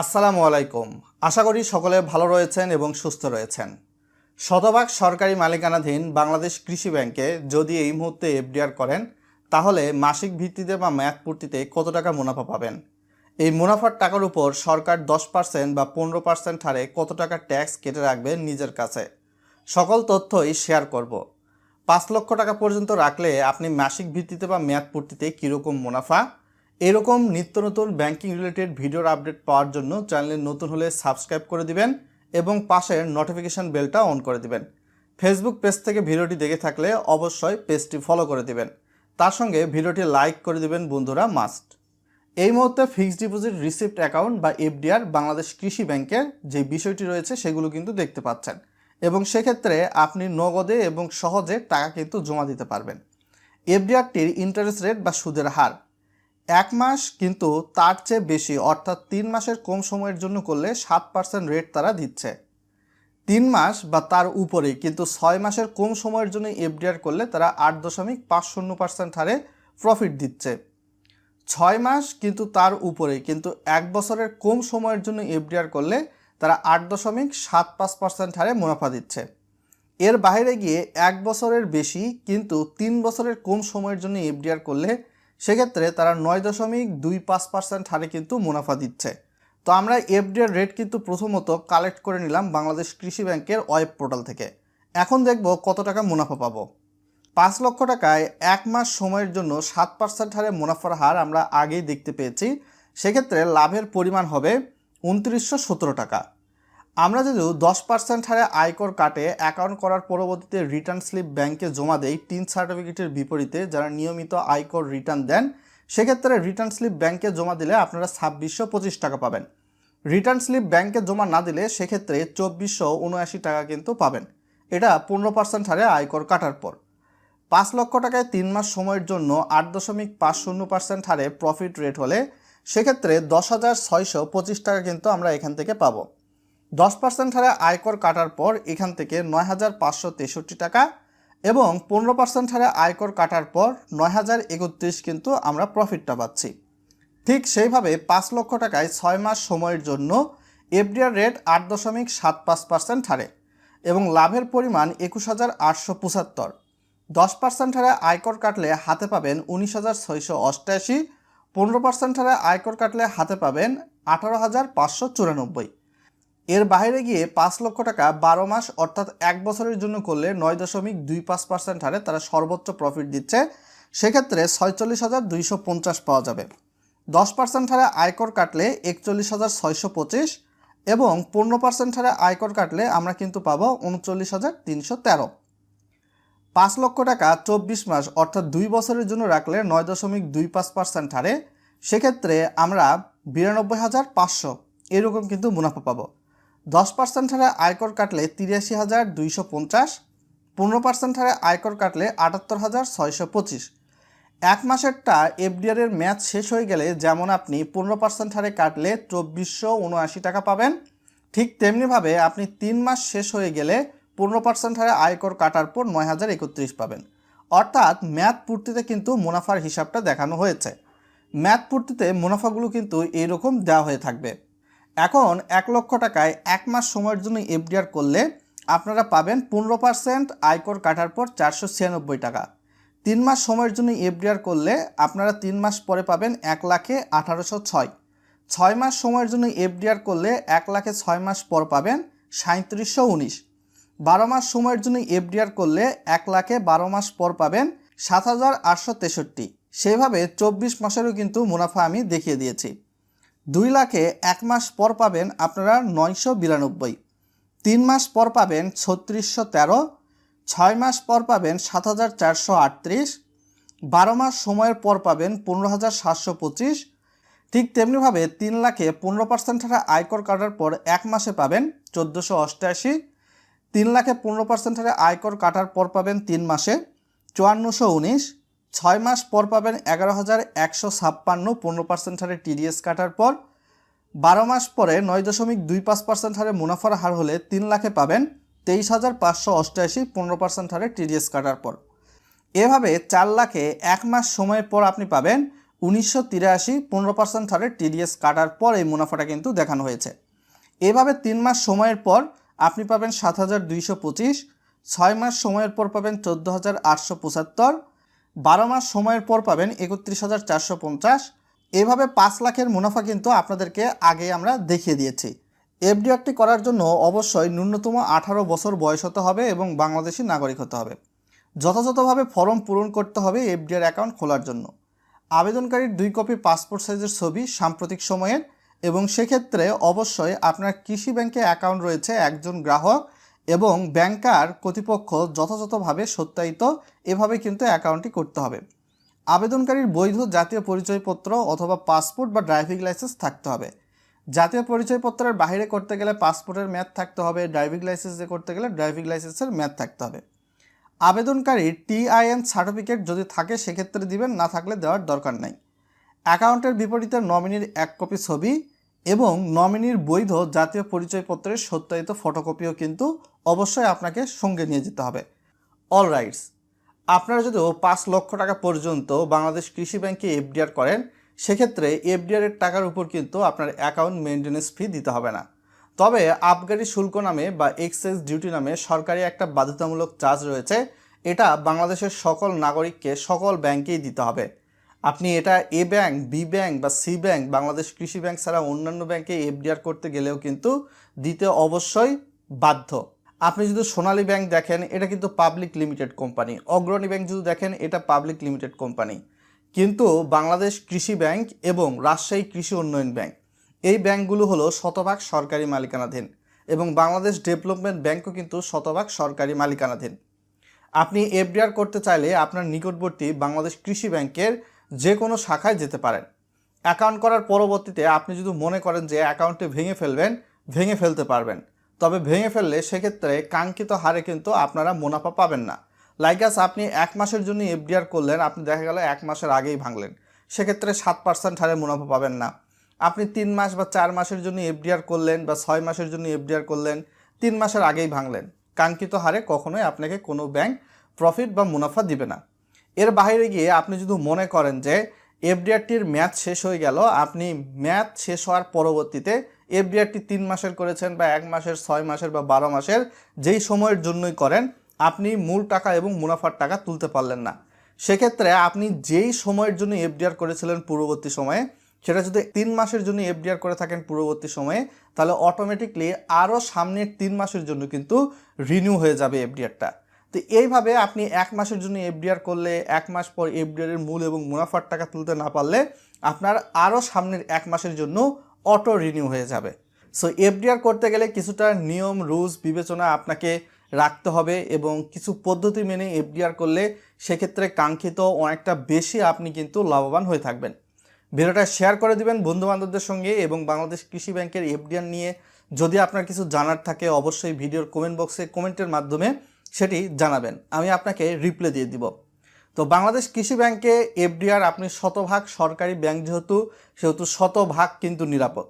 আসসালামু আলাইকুম। আশা করি সকলে ভালো রয়েছেন এবং সুস্থ রয়েছেন। শতভাগ সরকারি মালিকানাধীন বাংলাদেশ কৃষি ব্যাংকে যদি এই মুহূর্তে এফডিআর করেন, তাহলে মাসিক ভিত্তিতে বা মেয়াদ পূর্তিতে কত টাকা মুনাফা পাবেন? এই মুনাফার টাকার উপর সরকার দশ পার্সেন্ট বা পনেরো পার্সেন্ট হারে কত টাকা ট্যাক্স কেটে রাখবেন নিজের কাছে? সকল তথ্যই শেয়ার করব। পাঁচ লক্ষ টাকা পর্যন্ত রাখলে আপনি মাসিক ভিত্তিতে বা মেয়াদ পূর্তিতে কীরকম মুনাফা? এরকম নিত্য নতুন ব্যাংকিং রিলেটেড ভিডিওর আপডেট পাওয়ার জন্য চ্যানেলে নতুন হলে সাবস্ক্রাইব করে দিবেন এবং পাশের নোটিফিকেশন বেলটা অন করে দিবেন। ফেসবুক পেজ থেকে ভিডিওটি দেখে থাকলে অবশ্যই পেজটি ফলো করে দিবেন। তার সঙ্গে ভিডিওটি লাইক করে দিবেন বন্ধুরা মাস্ট এই মুহূর্তে ফিক্সড ডিপোজিট রিসিপ্ট অ্যাকাউন্ট বা এফডিআর বাংলাদেশ কৃষি ব্যাংকের যে বিষয়টি রয়েছে সেগুলো কিন্তু দেখতে পাচ্ছেন এবং সেক্ষেত্রে আপনি নগদে এবং সহজে টাকা কিন্তু জমা দিতে পারবেন। এফডিআরটির ইন্টারেস্ট রেট বা সুদের হার এক মাস কিন্তু তার চেয়ে বেশি, অর্থাৎ তিন মাসের কম সময়ের জন্য করলে সাত পার্সেন্ট রেট তারা দিচ্ছে। তিন মাস বা তার উপরে কিন্তু ছয় মাসের কম সময়ের জন্য এফডিআর করলে তারা আট দশমিক পাঁচ শূন্য পার্সেন্ট হারে প্রফিট দিচ্ছে। ছয় মাস কিন্তু তার উপরে কিন্তু এক বছরের কম সময়ের জন্য এফডিআর করলে তারা আট দশমিক সাত পাঁচ পার্সেন্ট হারে মুনাফা দিচ্ছে। এর বাইরে গিয়ে এক বছরের বেশি কিন্তু তিন বছরের কম সময়ের জন্য এফডিআর করলে সেক্ষেত্রে তারা নয় দশমিক দুই পাঁচ পার্সেন্ট হারে কিন্তু মুনাফা দিচ্ছে। তো আমরা এফডিআর রেট কিন্তু প্রথমত কালেক্ট করে নিলাম বাংলাদেশ কৃষি ব্যাংকের ওয়েব পোর্টাল থেকে। এখন দেখব কত টাকা মুনাফা পাবো। পাঁচ লক্ষ টাকায় এক মাস সময়ের জন্য সাত পার্সেন্ট হারে মুনাফার হার আমরা আগেই দেখতে পেয়েছি। সেক্ষেত্রে লাভের পরিমাণ হবে উনত্রিশশো সতেরো টাকা। আমরা যদি দশ পার্সেন্ট হারে আয়কর কাটে অ্যাকাউন্ট করার পরবর্তীতে রিটার্ন স্লিপ ব্যাংকে জমা দেই তিন সার্টিফিকেটের বিপরীতে যারা নিয়মিত আয়কর রিটার্ন দেন, সেক্ষেত্রে রিটার্ন স্লিপ ব্যাংকে জমা দিলে আপনারা ছাব্বিশশো পঁচিশ টাকা পাবেন। রিটার্ন স্লিপ ব্যাংকে জমা না দিলে সেক্ষেত্রে চব্বিশশো উনআশি টাকা কিন্তু পাবেন। এটা পনেরো পার্সেন্ট হারে আয়কর কাটার পর। পাঁচ লক্ষ টাকায় তিন মাস সময়ের জন্য আট দশমিক পাঁচ শূন্য পার্সেন্ট হারে প্রফিট রেট হলে, সেক্ষেত্রে দশ হাজার ছয়শো পঁচিশ টাকা কিন্তু আমরা এখান থেকে পাবো। দশ পার্সেন্ট হারে আয়কর কাটার পর এখান থেকে নয় হাজার পাঁচশো তেষট্টি টাকা এবং পনেরো পার্সেন্ট হারে আয়কর কাটার পর নয় হাজার একত্রিশ কিন্তু আমরা প্রফিটটা পাচ্ছি। ঠিক সেইভাবে পাঁচ লক্ষ টাকায় ছয় মাস সময়ের জন্য এফডিআর রেট আট দশমিক সাত পাঁচ পার্সেন্ট হারে এবং লাভের পরিমাণ একুশ হাজার আটশো পঁচাত্তর। দশ পার্সেন্ট হারে আয়কর কাটলে হাতে পাবেন উনিশ হাজার ছয়শো অষ্টাশি, পনেরো পার্সেন্ট হারে আয়কর কাটলে হাতে পাবেন আঠারো হাজার পাঁচশো চুরানব্বই। এর বাইরে গিয়ে পাঁচ লক্ষ টাকা বারো মাস অর্থাৎ এক বছরের জন্য করলে নয় দশমিক দুই পাঁচ পার্সেন্ট হারে তারা সর্বোচ্চ প্রফিট দিচ্ছে। সেক্ষেত্রে ছয়চল্লিশ হাজার দুইশো পঞ্চাশ পাওয়া যাবে। দশ পার্সেন্ট হারে আয়কর কাটলে একচল্লিশ হাজার ছয়শো পঁচিশ এবং পনেরো পার্সেন্ট হারে আয়কর কাটলে আমরা কিন্তু পাবো উনচল্লিশ হাজার তিনশো তেরো। পাঁচ লক্ষ টাকা চব্বিশ মাস অর্থাৎ দুই বছরের জন্য রাখলে নয় দশমিক দুই পাঁচ পার্সেন্ট হারে। সেক্ষেত্রে আমরা বিরানব্বই হাজার পাঁচশো এরকম কিন্তু মুনাফা পাবো। দশ পার্সেন্ট হারে আয়কর কাটলে তিরাশি হাজার দুইশো পঞ্চাশ, পনেরো পার্সেন্ট হারে আয়কর কাটলে আটাত্তর হাজার ছয়শো পঁচিশ। এক মাসেরটা এফডিআরের ম্যাচ শেষ হয়ে গেলে যেমন আপনি পনেরো পার্সেন্ট হারে কাটলে চব্বিশশো উনআশি টাকা পাবেন, ঠিক তেমনিভাবে আপনি তিন মাস শেষ হয়ে গেলে পনেরো পার্সেন্ট হারে আয়কর কাটার পর নয় হাজার একত্রিশ পাবেন। অর্থাৎ ম্যাথ পূর্তিতে কিন্তু মুনাফার হিসাবটা দেখানো হয়েছে। ম্যাথ পূর্তিতে মুনাফাগুলো কিন্তু এইরকম দেওয়া হয়ে থাকবে। এখন এক লক্ষ টাকায় এক মাস সময়ের জন্য এফডিআর করলে আপনারা পাবেন পনেরো পার্সেন্ট আয়কর কাটার পর চারশো ছিয়ানব্বই টাকা। তিন মাস সময়ের জন্য এফডিআর করলে আপনারা তিন মাস পরে পাবেন এক লাখে আঠারোশো ছয়। ছয় মাস সময়ের জন্য এফডিআর করলে এক লাখে ছয় মাস পর পাবেন সাঁত্রিশশো উনিশ। বারো মাস সময়ের জন্য এফডিআর করলে এক লাখে বারো মাস পর পাবেন সাত হাজার আটশো তেষট্টি। সেভাবে চব্বিশ মাসেরও কিন্তু মুনাফা আমি দেখিয়ে দিয়েছি। দুই লাখে এক মাস পর পাবেন আপনারা নয়শো বিরানব্বই। তিন মাস পর পাবেন ছত্রিশশো তেরো। ছয় মাস পর পাবেন সাত হাজার চারশো আটত্রিশ। বারো মাস সময়ের পর পাবেন পনেরো হাজার সাতশো পঁচিশ। ঠিক তেমনিভাবে তিন লাখে পনেরো পার্সেন্ট হারে আয়কর কাটার পর এক মাসে পাবেন চোদ্দোশো অষ্টআশি তিন লাখে পনেরো পার্সেন্ট হারে আয়কর কাটার পর পাবেন তিন মাসে চুয়ান্নশো উনিশ। ছয় মাস পর পাবেন এগারো হাজার একশো ছাপ্পান্ন পনেরো পার্সেন্ট হারে টিডিএস কাটার পর। বারো মাস পরে নয় দশমিক দুই পাঁচ পার্সেন্ট হারে মুনাফার হার হলে তিন লাখে পাবেন তেইশ হাজার পাঁচশো অষ্টআশি পনেরো পার্সেন্ট হারে টিডিএস কাটার পর। এভাবে চার লাখে এক মাস সময়ের পর আপনি পাবেন উনিশশো তিরাশি পনেরো পার্সেন্ট হারে টিডিএস কাটার পর এই মুনাফাটা কিন্তু দেখানো হয়েছে। এভাবে তিন মাস সময়ের পর আপনি পাবেন সাত হাজার দুইশো পঁচিশ, ছয় মাস সময়ের পর পাবেন চোদ্দ হাজার আটশো পঁচাত্তর বারো মাস সময়ের পর পাবেন একত্রিশ হাজার চারশো পঞ্চাশ। এভাবে পাঁচ লাখের মুনাফা কিন্তু আপনাদেরকে আগে আমরা দেখিয়ে দিয়েছি। এফডিআরটি করার জন্য অবশ্যই ন্যূনতম আঠারো বছর বয়স হতে হবে এবং বাংলাদেশি নাগরিক হতে হবে। যথাযথভাবে ফর্ম পূরণ করতে হবে এফডিআর অ্যাকাউন্ট খোলার জন্য। আবেদনকারীর দুই কপি পাসপোর্ট সাইজের ছবি, সাম্প্রতিক সময়ের, এবং সেক্ষেত্রে অবশ্যই আপনার কৃষি ব্যাংকে অ্যাকাউন্ট রয়েছে একজন গ্রাহক এবং ব্যাংকার কর্তৃপক্ষ যথাযথভাবে সত্যায়িত, এভাবে কিন্তু অ্যাকাউন্টটি করতে হবে। আবেদনকারীর বৈধ জাতীয় পরিচয়পত্র অথবা পাসপোর্ট বা ড্রাইভিং লাইসেন্স থাকতে হবে। জাতীয় পরিচয়পত্রের বাইরে করতে গেলে পাসপোর্টের মেয়াদ থাকতে হবে, ড্রাইভিং লাইসেন্সে করতে গেলে ড্রাইভিং লাইসেন্সের মেয়াদ থাকতে হবে। আবেদনকারীর টিআইএন সার্টিফিকেট যদি থাকে, সেক্ষেত্রে দিবেন, না থাকলে দেওয়ার দরকার নাই। অ্যাকাউন্টের বিপরীতে নমিনির এক কপি ছবি এবং নমিনির বৈধ জাতীয় পরিচয়পত্রের সত্যায়িত ফটোকপিও কিন্তু অবশ্যই আপনাকে সঙ্গে নিয়ে যেতে হবে। অল রাইটস আপনারা যদিও পাঁচ লক্ষ টাকা পর্যন্ত বাংলাদেশ কৃষি ব্যাংকে এফডিআর করেন, সেক্ষেত্রে এফডিআর এর টাকার উপর কিন্তু আপনার অ্যাকাউন্ট মেনটেন্যান্স ফি দিতে হবে না। তবে আবগারি শুল্ক নামে বা এক্সাইজ ডিউটি নামে সরকারি একটা বাধ্যতামূলক চার্জ রয়েছে। এটা বাংলাদেশের সকল নাগরিককে, সকল ব্যাংকেই দিতে হবে। আপনি এটা এ ব্যাংক বি ব্যাংক বা সি ব্যাংক বাংলাদেশ কৃষি ব্যাংক ছাড়া অন্যান্য ব্যাংকে এফডিআর করতে গেলেও কিন্তু দিতে অবশ্যই বাধ্য। আপনি যদি সোনালী ব্যাংক দেখেন, এটা কিন্তু public limited company Agrani bank যদি দেখেন, এটা পাবলিক লিমিটেড কোম্পানি কিন্তু বাংলাদেশ কৃষি ব্যাংক এবং রাজশাহী কৃষি উন্নয়ন ব্যাংক এই ব্যাংকগুলো হলো শতভাগ সরকারি মালিকানাধীন এবং বাংলাদেশ ডেভেলপমেন্ট ব্যাংকও কিন্তু শতভাগ সরকারি মালিকানাধীন। আপনি এফডিআর করতে চাইলে আপনার নিকটবর্তী বাংলাদেশ কৃষি ব্যাংকের যে কোনো শাখায় যেতে পারেন। অ্যাকাউন্ট করার পরবর্তীতে আপনি যদি মনে করেন যে অ্যাকাউন্টটি ভেঙে ফেলবেন, ভেঙে ফেলতে পারবেন। তবে ভেঙে ফেললে সেক্ষেত্রে কাঙ্ক্ষিত হারে কিন্তু আপনারা মুনাফা পাবেন না। লাইকাস আপনি এক মাসের জন্য এফডিআর করলেন, আপনি দেখা গেল এক মাসের আগেই ভাঙলেন। সেক্ষেত্রে সাত পার্সেন্ট হারে মুনাফা পাবেন না। আপনি তিন মাস বা চার মাসের জন্য এফডিআর করলেন বা ছয় মাসের জন্য এফডিআর করলেন, তিন মাসের আগেই ভাঙলেন। কাঙ্ক্ষিত হারে কখনোই আপনাকে কোনো ব্যাংক প্রফিট বা মুনাফা দিবে না। এর বাইরে গিয়ে আপনি যদি মনে করেন যে এফডিআরটির ম্যাচ শেষ হয়ে গেল, আপনি ম্যাচ শেষ হওয়ার পরবর্তীতে এফডিআরটি তিন মাসের করেছেন বা এক মাসের, ছয় মাসের বা বারো মাসের, যেই সময়ের জন্যই করেন, আপনি মূল টাকা এবং মুনাফার টাকা তুলতে পারলেন না। সেক্ষেত্রে আপনি যেই সময়ের জন্য এফডিআর করেছিলেন পূর্ববর্তী সময়ে, সেটা যদি তিন মাসের জন্য এফডিআর করে থাকেন পূর্ববর্তী সময়ে, তাহলে অটোমেটিকলি আরও সামনের তিন মাসের জন্য কিন্তু রিনিউ হয়ে যাবে এফডিআরটা। তো এইভাবে আপনি এক মাসের জন্য এফডিআর করলে, এক মাস পর এফডিআর এর মূল এবং মুনাফার টাকা তুলতে না পারলে আপনার আরও সামনের এক মাসের জন্য অটো রিনিউ হয়ে যাবে। সো এফডিআর করতে গেলে কিছুটা নিয়ম রুলস বিবেচনা আপনাকে রাখতে হবে এবং কিছু পদ্ধতি মেনে এফডিআর করলে সেক্ষেত্রে কাঙ্ক্ষিত অনেকটা বেশি আপনি কিন্তু লাভবান হয়ে থাকবেন। ভিডিওটা শেয়ার করে দিবেন বন্ধু বান্ধবদের সঙ্গে এবং বাংলাদেশ কৃষি ব্যাংকের এফডিআর নিয়ে। যদি আপনার কিছু জানার থাকে, অবশ্যই ভিডিওর কমেন্ট বক্সে কমেন্টের মাধ্যমে সেটি জানাবেন। আমি আপনাকে রিপ্লে দিয়ে দিব। তো বাংলাদেশ কৃষি ব্যাংকে এফডিআর আপনি শতভাগ সরকারি ব্যাংক যেহেতু, সেহেতু শতভাগ কিন্তু নিরাপদ।